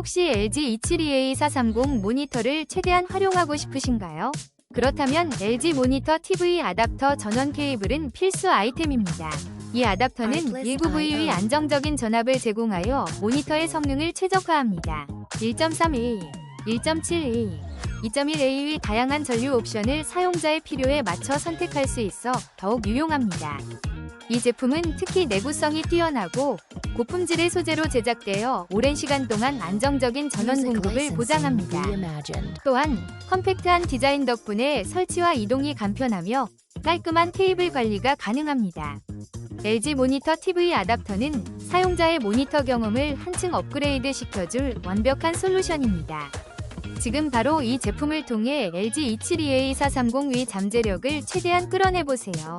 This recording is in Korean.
혹시 LG 272A430 모니터를 최대한 활용하고 싶으신가요? 그렇다면 LG 모니터 TV 아답터 전원 케이블은 필수 아이템입니다. 이 아답터는 19VV 안정적인 전압을 제공하여 모니터의 성능을 최적화합니다. 1.3A, 1.7A, 2.1A의 다양한 전류 옵션을 사용자의 필요에 맞춰 선택할 수 있어 더욱 유용합니다. 이 제품은 특히 내구성이 뛰어나고 고품질의 소재로 제작되어 오랜 시간 동안 안정적인 전원 공급을 보장합니다. 또한 컴팩트한 디자인 덕분에 설치와 이동이 간편하며 깔끔한 케이블 관리가 가능합니다. LG 모니터 TV 아답터는 사용자의 모니터 경험을 한층 업그레이드 시켜줄 완벽한 솔루션입니다. 지금 바로 이 제품을 통해 LG 272A430 위 잠재력을 최대한 끌어내보세요.